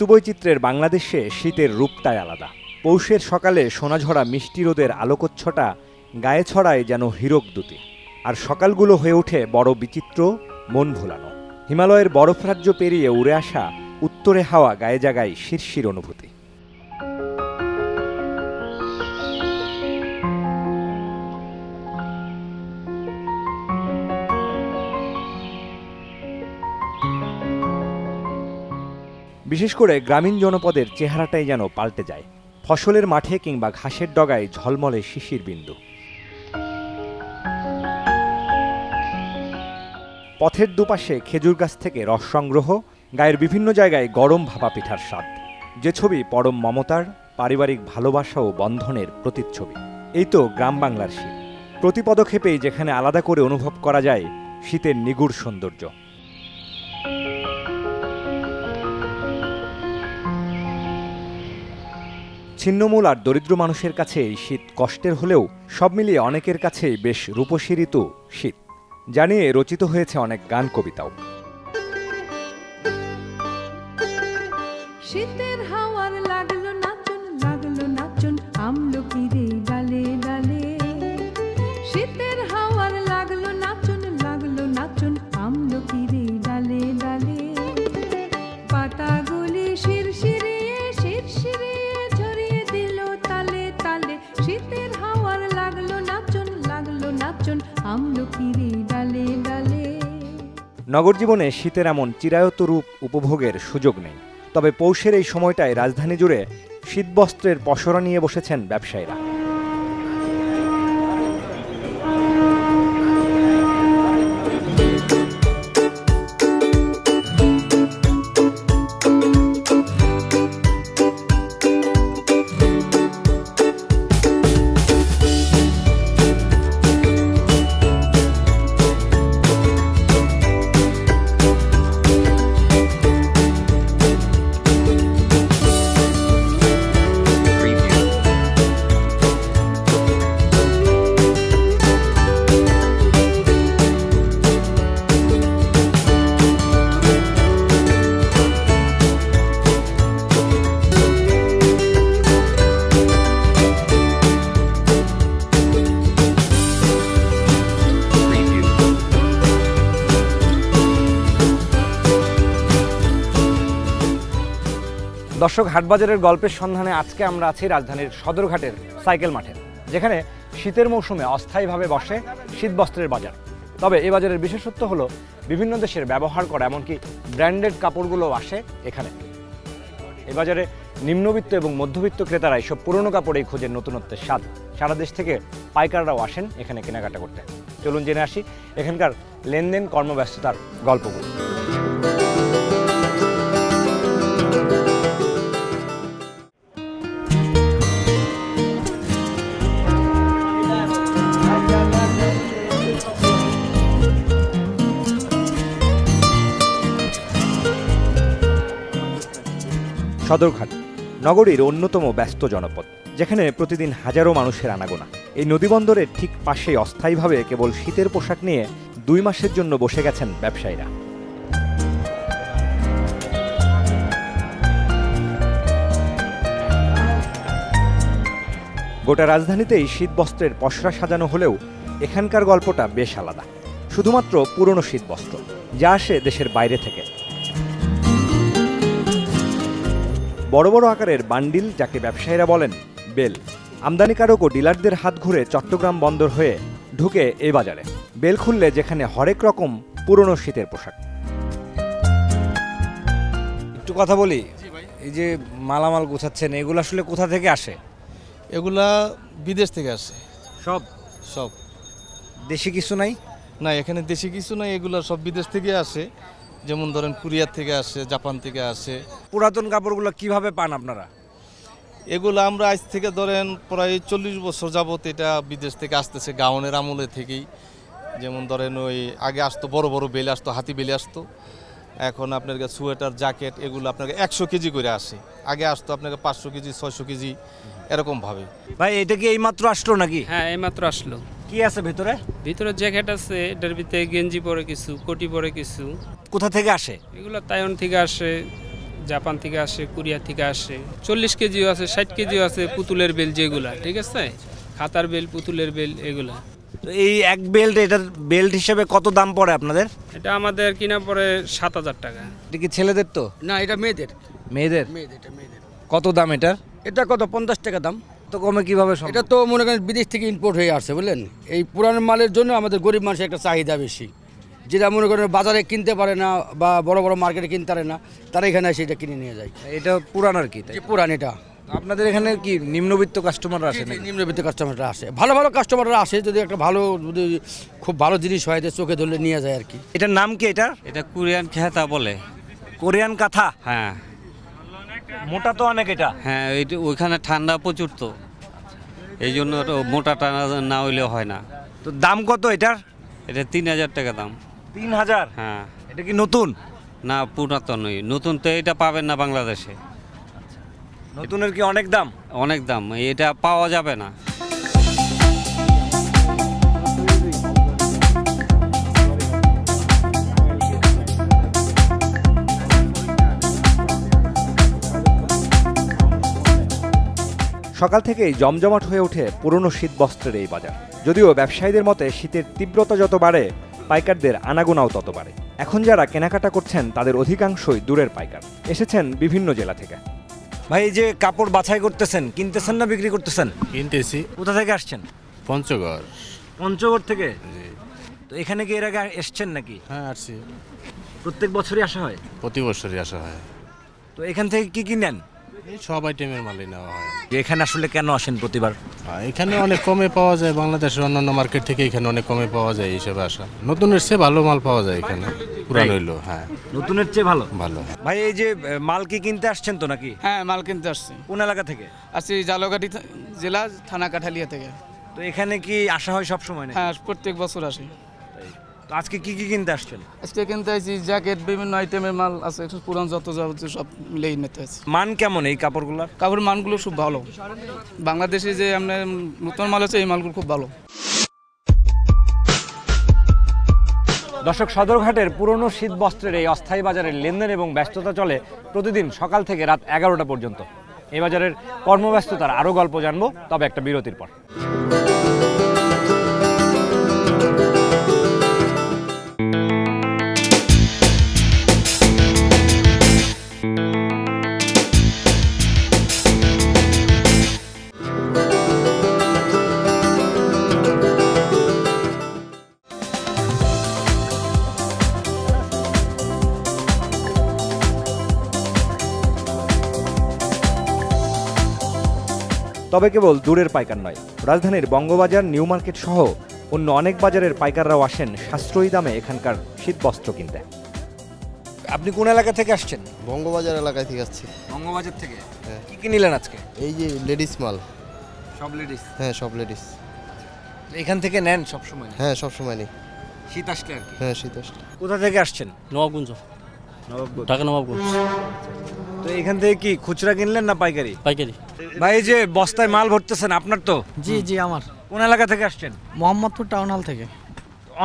ঋতুবৈচিত্র্যের বাংলাদেশে শীতের রূপটাই আলাদা। পৌষের সকালে সোনাঝরা মিষ্টি রোদের আলোকচ্ছটা, গায়ে ছড়ায় যেন হিরক দুটি। আর সকালগুলো হয়ে ওঠে বড় বিচিত্র, মন ভোলানো। হিমালয়ের বরফরাজ্য পেরিয়ে উড়ে আসা, উত্তরে হাওয়া গায়ে জাগায় শিরশির অনুভূতি। বিশেষ করে গ্রামীণ জনপদের চেহারাটাই যেন পাল্টে যায়। ফসলের মাঠে কিংবা ঘাসের ডগায় ঝলমলে শিশির বিন্দু। পথের দুপাশে খেজুর গাছ থেকে রস সংগ্রহ, গায়ের বিভিন্ন জায়গায় গরম ভাপা পিঠার স্বাদ। যে ছবি পরম মমতার, পারিবারিক ভালোবাসা ও বন্ধনের প্রতিচ্ছবি। এই তো গ্রাম বাংলার শীত। প্রতি পদক্ষেপেই যেখানে আলাদা করে অনুভব করা যায়, শীতের নিগুড় সৌন্দর্য। ছিন্নমূল আর দরিদ্র মানুষের কাছে শীত কষ্টের হলেও সব মিলিয়ে অনেকের কাছে বেশ রূপসী ঋতু শীত। জানিয়ে রচিত হয়েছে অনেক গান কবিতাও। শীতের হাওয়ার লাগল নাচন লাগল নাচন আমলকি রে নগর জীবনে শীতের এমন চিরায়ত রূপ উপভোগের সুযোগ নেই। তবে পৌষের এই সময়টায় রাজধানী জুড়ে শীতবস্ত্রের পসরা নিয়ে বসেছেন ব্যবসায়ীরা। দর্শক, হাটবাজারের গল্পের সন্ধানে আজকে আমরা আছি রাজধানীর সদরঘাটের সাইকেল মাঠে, যেখানে শীতের মৌসুমে অস্থায়ীভাবে বসে শীতবস্ত্রের বাজার। তবে এ বাজারের বিশেষত্ব হলো বিভিন্ন দেশের ব্যবহার করা, এমনকি ব্র্যান্ডেড কাপড়গুলো আসে এখানে। এ বাজারে নিম্নবিত্ত এবং মধ্যবিত্ত ক্রেতারা এসব পুরনো কাপড়েই খোঁজেন নতুনত্বের স্বাদ। সারা দেশ থেকে পাইকাররাও আসেন এখানে কেনাকাটা করতে। চলুন জেনে আসি এখানকার লেনদেন কর্মব্যস্ততার গল্পগুলো। সদরঘাট, নগরীর অন্যতম ব্যস্ত জনপদ, যেখানে প্রতিদিন হাজারো মানুষের আনাগোনা। এই নদীবন্দরের ঠিক পাশেই অস্থায়ীভাবে কেবল শীতের পোশাক নিয়ে দুই মাসের জন্য বসে গেছেন ব্যবসায়ীরা। গোটা রাজধানীতেই শীতবস্ত্রের পসরা সাজানো হলেও এখানকার গল্পটা বেশ আলাদা। শুধুমাত্র পুরনো শীতবস্ত্র, যা আসে দেশের বাইরে থেকে। বড় বড় আকারের বান্ডিল যাকে ব্যবসায়ীরা বলেন বেল। আমদানিকারক ও ডিলারদের হাত ঘুরে চট্টগ্রাম বন্দর হয়ে ঢুকে এই বাজারে। বেল খুললে যেখানে হরেক রকম পুরনো শীতের পোশাক। একটু কথা বলি? এই যে মালামাল গোছাচ্ছেন এগুলো আসলে কোথা থেকে আসে? এগুলা বিদেশ থেকে আসে। সব? সব। দেশি কিছু নাই? না এখানে দেশি কিছু নাই এগুলো সব বিদেশ থেকে আসে। যেমন ধরেন কোরিয়ার থেকে আসে জাপান থেকে আসে। পুরাতন কাপড়গুলো কীভাবে পান আপনারা? এগুলো আমরা আজ থেকে ধরেন প্রায় চল্লিশ বছর যাবত এটা বিদেশ থেকে আসতেছে গাউনের আমলে থেকেই। যেমন ধরেন ওই আগে আসতো বড় বড় বেলে আসতো হাতি বেলে আসতো। এখন আপনার কাছে সোয়েটার জ্যাকেট এগুলো আপনাকে একশো কেজি করে আসে। আগে আসতো আপনাকে পাঁচশো কেজি ছয়শো কেজি এরকমভাবে ভাই এটা কি এইমাত্র আসলো নাকি? হ্যাঁ এইমাত্র আসলো। কি আছে ভিতরে? ভিতরে জ্যাকেট আছে এটার ভিতরে গেঞ্জি পরে কিছু কোটি পরে কিছু। কোথা থেকে আসে? এগুলো তাইওয়ান থেকে আসে। জাপান থেকে আসে কোরিয়া থেকে আসে চল্লিশ কেজিও আছে ষাট কেজিও আছে পুতুলের বেল যেগুলা ঠিক আছে? খাতার বেল পুতুলের বেল এগুলা। তো এই এক বেল্ট এটার বেল্ট হিসেবে কত দাম পড়ে আপনাদের? এটা আমাদের কিনা পড়ে সাত হাজার টাকা। এটা কি ছেলেদের তো? না এটা মেয়েদের। মেয়েদের? মেয়েদের এটা মেয়েদের। কত দাম এটার? এটা কত পঞ্চাশ টাকা দাম। তো কমে কীভাবে সম্ভব? এটা তো মনে করেন বিদেশ থেকে ইম্পোর্ট হয়ে আসছে বুঝলেন? এই পুরানো মালের জন্য আমাদের গরিব মানুষের একটা চাহিদা বেশি। যেটা মনে করেন বাজারে কিনতে পারে না বা বড় বড় মার্কেটে কিনতে পারে না তারা এখানে এসে এটা কিনে নিয়ে যায়। এটা পুরান আর কি তাই? পুরান এটা। আপনাদের এখানে কি নিম্নবিত্ত কাস্টমাররা আসে? নিম্নবিত্ত কাস্টমাররা আসে। ভালো ভালো কাস্টমাররা আসে যদি একটা ভালো যদি খুব ভালো জিনিস হয় চোখে ধরলে নিয়ে যায় আর কি। এটার নাম কি এটা? এটা কোরিয়ান খেতা বলে। কোরিয়ান কাঁথা? হ্যাঁ। মোটা তো অনেক এটা। হ্যাঁ ওইখানে ঠান্ডা প্রচুর তো। এই জন্য তো মোটা টানা না হইলেও হয় না। তো দাম কত এটার? এটা তিন হাজার টাকা দাম। তিন হাজার হ্যাঁ। এটা কি নতুন? না পুরাতনই নতুন তো এটা পাবেন না বাংলাদেশে। নতুনের কি অনেক দাম? অনেক দাম। এটা পাওয়া যাবে না। সকাল থেকেই জমজমাট হয়ে ওঠে পুরনো শীত বস্ত্রের এই বাজার। যদিও ব্যবসায়ীদের মতে শীতের তীব্রতা যত বাড়ে পাইকারদের আনাগোনাও তত বাড়ে। এখন যারা কেনাকাটা করছেন তাদের অধিকাংশই দূরের পাইকার। এসেছেন বিভিন্ন জেলা থেকে। ভাই এই যে কাপড় বাছাই করতেছেন কিনতেছেন না বিক্রি করতেছেন? কিনতেছি। কোথা থেকে আসছেন? পঞ্চগড়। পঞ্চগড় থেকে? তো এখানে কি এর আগে এসছেন নাকি? হ্যাঁ আসছি। প্রত্যেক বছরই আসা হয়? প্রতি বছরই আসা হয়। তো এখান থেকে কি কি নেন? সব আইটেমের মালই নেওয়া হয়। এখানে আসলে কেন আসেন প্রতিবার? এখানে অনেক কমে পাওয়া যায় বাংলাদেশের অন্যান্য মার্কেট থেকে এখানে অনেক কমে পাওয়া যায় হিসেবে আসা। নতুনের চেয়ে ভালো মাল পাওয়া যায় এখানে পুরান হইল হ্যাঁ। নতুনের চেয়ে ভালো? ভালো। ভাই এই যে মাল কি কিনতে আসছেন তো নাকি? হ্যাঁ মাল কিনতে আসছি। কোন এলাকা থেকে? আসছি জালগাড়ি থা- জেলা থানা কাঠালিয়া থেকে। তো এখানে কি আসা হয় সব সময় না হ্যাঁ প্রত্যেক বছর আসি। তো আজকে কি কি কিনতে আসছেন? আজকে কিনতে আসছি জ্যাকেট বিভিন্ন আইটেমের মাল আছে একটু পুরান যত যাবতীয় সব মিলেই নিতে আছে মান কেমন এই কাপড়গুলোর? কাপড়ের মানগুলো খুব ভালো। বাংলাদেশে যে আপনার নতুন মাল আছে এই মালগুলো খুব ভালো। দর্শক সদরঘাটের পুরনো শীত বস্ত্রের এই অস্থায়ী বাজারের লেনদেন এবং ব্যস্ততা চলে প্রতিদিন সকাল থেকে রাত এগারোটা পর্যন্ত। এই বাজারের কর্মব্যস্ততার আরও গল্প জানব তবে একটা বিরতির পর। তবে কেবল দূরের পাইকার নয় রাজধানীর বঙ্গবাজার নিউ মার্কেট সহ অন্য অনেক বাজারের পাইকাররাও আসেন সাশ্রয়ী দামে এখানকার শীত বস্ত্র কিনতে। আপনি কোন এলাকা থেকে আসছেন? বঙ্গবাজার এলাকায় থেকে আসছি। বঙ্গবাজার থেকে? হ্যাঁ। কি কি নিলেন আজকে? এই যে লেডিস মাল। সব লেডিস? হ্যাঁ সব লেডিস। এখান থেকে নেন সব সময় হ্যাঁ সব সময় নেই। শীত আসলে আর কি? হ্যাঁ শীত আসলে। কোথা থেকে আসছেন? নবাবগঞ্জ ঢাকা নবাবগঞ্জ। তো এখান থেকে কি খুচরা কিনলেন না পাইকারি? পাইকারি। ভাই এই যে বস্তায় মাল ভরতেছেন আপনার তো? জি জি আমার। কোন এলাকা থেকে আসছেন? মোহাম্মদপুর টাউন হল থেকে।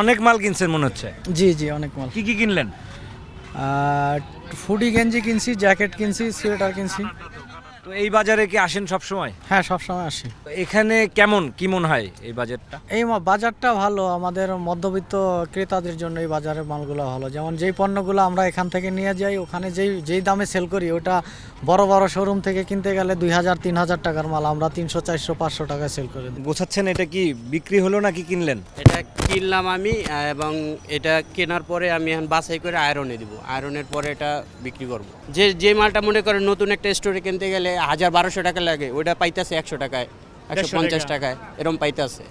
অনেক মাল কিনছেন মনে হচ্ছে? জি জি অনেক মাল। কি কি কিনলেন? আর ফুডি গেঞ্জি কিনছি জ্যাকেট কিনছি সোয়েটার কিনছি। তো এই বাজারে কি আসেন সব সময় হ্যাঁ সব সময় আসি এখানে কেমন কি মনে হয় এই বাজারটা? এই মা- বাজারটা ভালো। আমাদের মধ্যবিত্ত ক্রেতাদের জন্য এই বাজারের মালগুলো ভালো। যেমন যেই পণ্যগুলো আমরা এখান থেকে নিয়ে যাই ওখানে যেই যেই দামে সেল করি ওটা বড় বড় শোরুম থেকে কিনতে গেলে দুই হাজার তিন হাজার টাকার মাল আমরা তিনশো চারশো পাঁচশো টাকায় সেল করে দিই। গোছাচ্ছেন? এটা কি বিক্রি হলো নাকি কিনলেন? এটা কিনলাম আমি এবং এটা কেনার পরে আমি এখন বাছাই করে আয়রনে দিব। আয়রনের পরে এটা বিক্রি করব। যে যে মালটা মনে করেন নতুন একটা স্টোরে কিনতে গেলে হাজার বারোশো টাকা লাগে ওইটা পাইতেছে একশো টাকায় একশো পঞ্চাশ টাকায় এরকম পাইতেছে।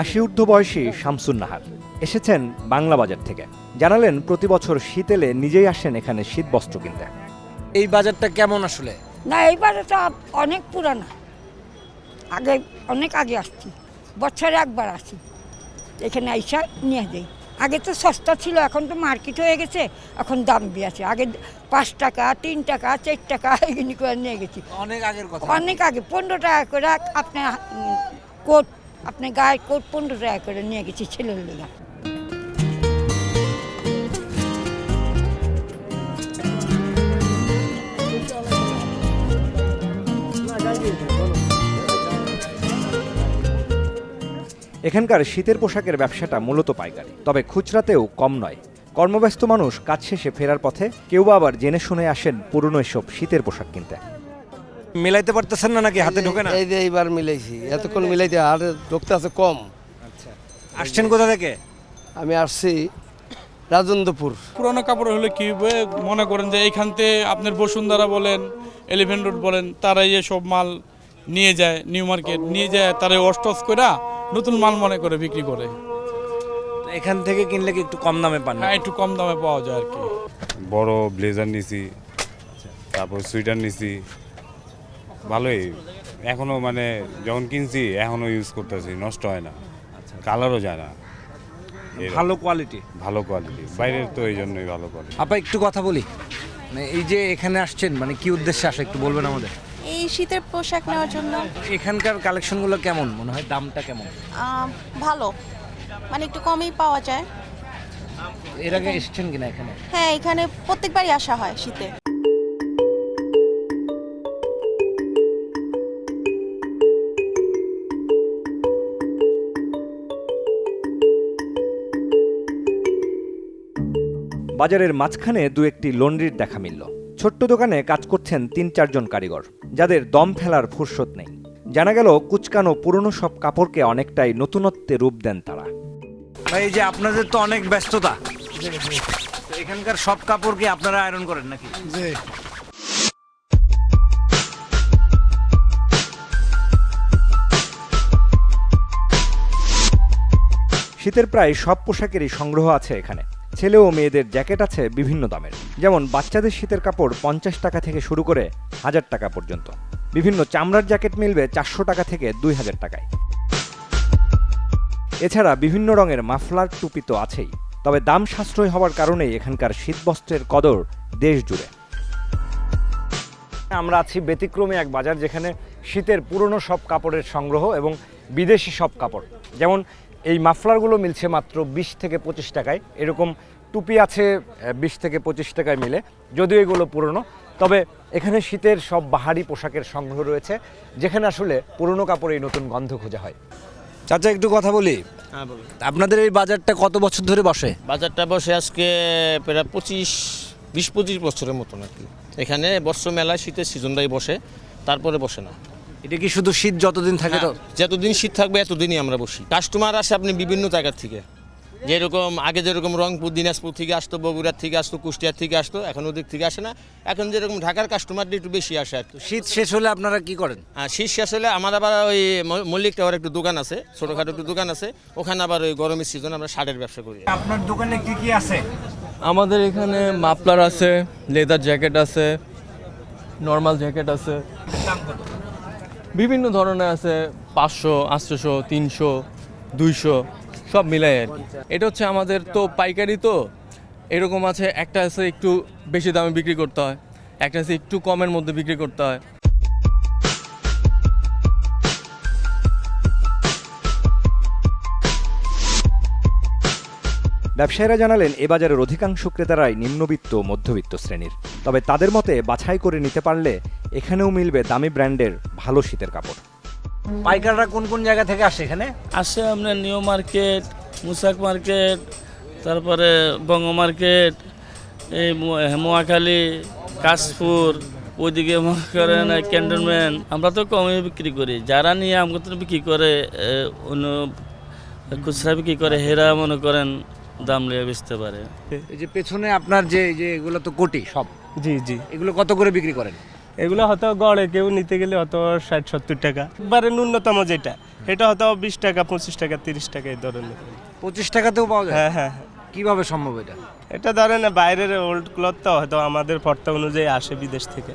আশি ঊর্ধ্ব বয়সী শামসুন নাহার এসেছেন বাংলা বাজার থেকে। জানালেন প্রতি বছর শীত এলে নিজেই আসেন এখানে শীত বস্ত্র কিনতে। এই বাজারটা কেমন আসলে? না এইবারে তো অনেক পুরানো। আগে অনেক আগে আসছি। বছরে একবার আসি। এখানে আইসা নিয়ে যাই। আগে তো সস্তা ছিল এখন তো মার্কেট হয়ে গেছে এখন দাম আছে আগে পাঁচ টাকা তিন টাকা চার টাকা এগুলি করে নিয়ে গেছি। অনেক আগের কথা। অনেক আগে পনেরো টাকা করে আপনার কোট আপনি গায়ে কোট পনেরো টাকা করে নিয়ে গেছি ছেলের লেগা। এখানকার শীতের পোশাকের ব্যবসাটা মূলত পাইকারি, তবে খুচরাতেও কম নয়। কর্মব্যস্ত মানুষ কাজ শেষে ফেরার পথে কেউ আবার জেনে শুনে আসেন পুরনো এসব শীতের পোশাক কিনতে। মেলাইতে পারতেছেন না নাকি? হাতে ঢোকে না? এই যে এইবার মিলাইছি। এতক্ষণ মিলাইতে আর ঢুকতে আছে কম। আচ্ছা। আসছেন কোথা থেকে? আমি আসছি রাজেন্দ্রপুর। পুরোনো কাপড় হলে কি হবে? মনে করেন যে এইখানতে আপনার বসুন্ধরা বলেন এলিফেন্ট রোড বলেন তারাই সব মাল নিয়ে যায় নিউ মার্কেট নিয়ে যায় তারা অস্টস করে নতুন মাল মনে করে বিক্রি করে। এখান থেকে কিনলে কি একটু কম দামে পান হ্যাঁ একটু কম দামে পাওয়া যায় আর কি। বড় ব্লেজার নিছি তারপর সুইটার নিছি ভালোই। এখনও মানে যখন কিনছি এখনও ইউজ করতেছি নষ্ট হয় না। কালারও যায় না। ভালো কোয়ালিটি ভালো কোয়ালিটি বাইরের তো এই জন্যই ভালো কোয়ালিটি আপা একটু কথা বলি। মানে এই যে এখানে আসছেন মানে কি উদ্দেশ্যে আসে? একটু বলবেন আমাদের। এই শীতের পোশাক নেওয়ার জন্য। এখানকার কালেকশনগুলো কেমন? মনে হয় দামটা কেমন? ভালো। মানে একটু কমই পাওয়া যায়। এর আগে এসেছেন কিনা এখানে? হ্যাঁ এখানে প্রত্যেকবারই আসা হয় শীতে। বাজারের মাঝখানে দু একটি লন্ড্রির দেখা মিলল। ছোট্ট দোকানে কাজ করছেন তিন চারজন কারিগর যাদের দম ফেলার ফুরসত নেই। জানা গেল কুচকানো পুরনো সব কাপড়কে অনেকটাই নতুনত্বে রূপ দেন তারা। এই যে আপনাদের তো অনেক ব্যস্ততা। এখানকার সব কাপড় কি আপনারা আয়রন করেন নাকি? শীতের প্রায় সব পোশাকেরই সংগ্রহ আছে এখানে। ছেলে ও মেয়েদের জ্যাকেট আছে বিভিন্ন দামের। যেমন বাচ্চাদের শীতের কাপড় পঞ্চাশ টাকা থেকে শুরু করে হাজার টাকা পর্যন্ত। বিভিন্ন চামড়ার জ্যাকেট মিলবে চারশো টাকা থেকে দুই হাজার টাকায়। এছাড়া বিভিন্ন রঙের মাফলার টুপি তো আছেই। তবে দাম সাশ্রয় হওয়ার কারণেই এখানকার শীতবস্ত্রের কদর দেশ জুড়ে। আমরা আছি ব্যতিক্রমী এক বাজার যেখানে শীতের পুরনো সব কাপড়ের সংগ্রহ এবং বিদেশি সব কাপড়। যেমন এই মাফলারগুলো মিলছে মাত্র বিশ থেকে পঁচিশ টাকায়। এরকম টুপি আছে বিশ থেকে পঁচিশ টাকায় মিলে। যদিও এগুলো পুরনো তবে এখানে শীতের সব বাহারি পোশাকের সংগ্রহ রয়েছে যেখানে আসলে পুরনো কাপড়েই নতুন গন্ধ খোঁজা হয়। চাচা একটু কথা বলি। হ্যাঁ আপনাদের এই বাজারটা কত বছর ধরে বসে? বাজারটা বসে আজকে প্রায় পঁচিশ বিশ পঁচিশ বছরের মতন আর কি। এখানে বর্ষ মেলা শীতের সিজনটাই বসে তারপরে বসে না। এটা কি শুধু শীত যতদিন থাকে তো? হ্যাঁ, যতদিন শীত থাকবে এতদিনই আমরা বসি। কাস্টমার আসে আপনি বিভিন্ন জায়গার থেকে। যেরকম আগে যেরকম রংপুর দিনাজপুর থেকে আসতো বগুড়ার থেকে আসতো কুষ্টিয়ার থেকে আসতো এখন ওদিক থেকে আসে না। এখন যেরকম ঢাকার কাস্টমারটা একটু বেশি আসে আর শীত শেষ হলে আপনারা কি করেন? হ্যাঁ শীত শেষ হলে আমার আবার ওই মল্লিক টাওয়ার একটু দোকান আছে ছোটোখাটো একটু দোকান আছে। ওখানে আবার ওই গরমের সিজন আমরা শার্টের ব্যবসা করি। আপনার দোকানে কি কি আছে? আমাদের এখানে মাফলার আছে লেদার জ্যাকেট আছে নর্মাল জ্যাকেট আছে। বিভিন্ন ধরনের আছে পাঁচশো আটশোশো তিনশো দুইশো সব মিলাই আর কি। এটা হচ্ছে আমাদের তো পাইকারি তো এরকম আছে একটা আছে একটু বেশি দামে বিক্রি করতে হয় একটা আছে একটু কমের মধ্যে বিক্রি করতে হয়। ব্যবসায়ীরা জানালেন এ বাজারের অধিকাংশ ক্রেতারাই নিম্নবিত্ত মধ্যবিত্ত শ্রেণির। তবে তাদের মতে বাছাই করে নিতে পারলে এখানেও মিলবে দামি ব্র্যান্ডের ভালো শীতের কাপড়। পাইকাররা কোন কোন জায়গা থেকে আসে এখানে? আসে আপনার নিউ মার্কেট মুসাক মার্কেট তারপরে বঙ্গ মার্কেট এই মোয়াখালী কাশপুর ওইদিকে মনে করেন ক্যান্টনমেন্ট। আমরা তো কমে বিক্রি করি। যারা নিয়ে আমাকে তো বিক্রি করে অন্য খুচরা বিক্রি করে হেরা মনে করেন দাম নিয়ে বেচতে পারে। এই যে পেছনে আপনার যে এই যে এগুলো তো কোটি সব। জি জি। এগুলো কত করে বিক্রি করেন? এগুলো হয়তো গড়ে কেউ নিতে গেলে হয়তো ষাট সত্তর টাকা। একবারে ন্যূনতম যেটা এটা হয়তো বিশ টাকা পঁচিশ টাকা তিরিশ টাকা এই ধরনের। পঁচিশ টাকাতেও পাওয়া যায়? হ্যাঁ হ্যাঁ কীভাবে সম্ভব এটা? এটা ধরেন বাইরের ওল্ড ক্লথ তো হয়তো আমাদের ফর্তা অনুযায়ী আসে বিদেশ থেকে।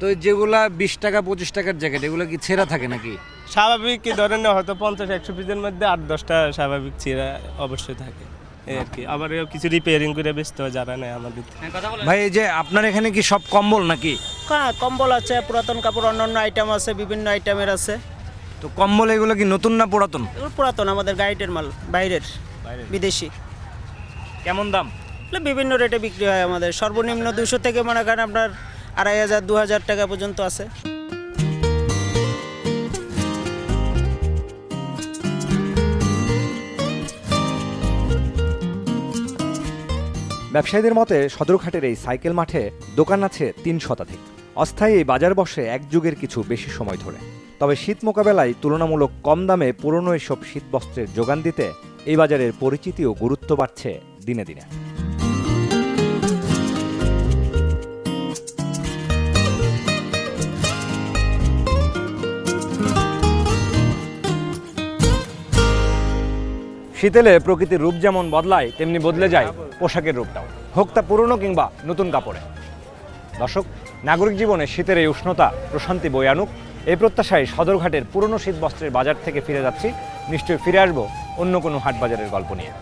তো যেগুলা বিশ টাকা পঁচিশ টাকার জ্যাকেট এগুলো কি ছেঁড়া থাকে নাকি? স্বাভাবিক কি ধরেন হয়তো পঞ্চাশ একশো পিসের মধ্যে আট দশটা স্বাভাবিক চিরা অবশ্যই থাকে। এই আর কি। আবার কিছু রিপেয়ারিং করে বেচতে হয় যারা নেয় আমাদের। ভাই এই যে আপনার এখানে কি সব কম্বল নাকি? হ্যাঁ কম্বল আছে পুরাতন কাপড় অন্যান্য আইটেম আছে বিভিন্ন আইটেমের আছে। তো কম্বল এগুলো কি নতুন না পুরাতন? এগুলো পুরাতন আমাদের গাইডের মাল বাইরের বিদেশি। কেমন দাম? বিভিন্ন রেটে বিক্রি হয় আমাদের। সর্বনিম্ন দুশো থেকে মনে করেন আপনার আড়াই হাজার দু হাজার টাকা পর্যন্ত আছে। ব্যবসায়ীদের মতে, সদরঘাটের এই সাইকেল মাঠে দোকান আছে তিন শতাধিক। অস্থায়ী বাজার বসে এক যুগের কিছু বেশি সময় ধরে। তবে শীত মোকাবেলায় তুলনামূলক কম দামে পুরনো এসব শীতবস্ত্রের যোগান দিতে এই বাজারের পরিচিতি ও গুরুত্ব বাড়ছে দিনে দিনে। শীতেলে প্রকৃতির রূপ যেমন বদলায়, তেমনি বদলে যায় পোশাকের রূপটাও। হোক তা পুরনো কিংবা নতুন কাপড়ে। দর্শক, নাগরিক জীবনে শীতের এই উষ্ণতা, প্রশান্তি বয়ে আনুক, এই প্রত্যাশায় সদরঘাটের পুরনো শীত বস্ত্রের বাজার থেকে ফিরে যাচ্ছি। নিশ্চয়ই ফিরে আসব অন্য কোনো হাট বাজারের গল্প নিয়ে।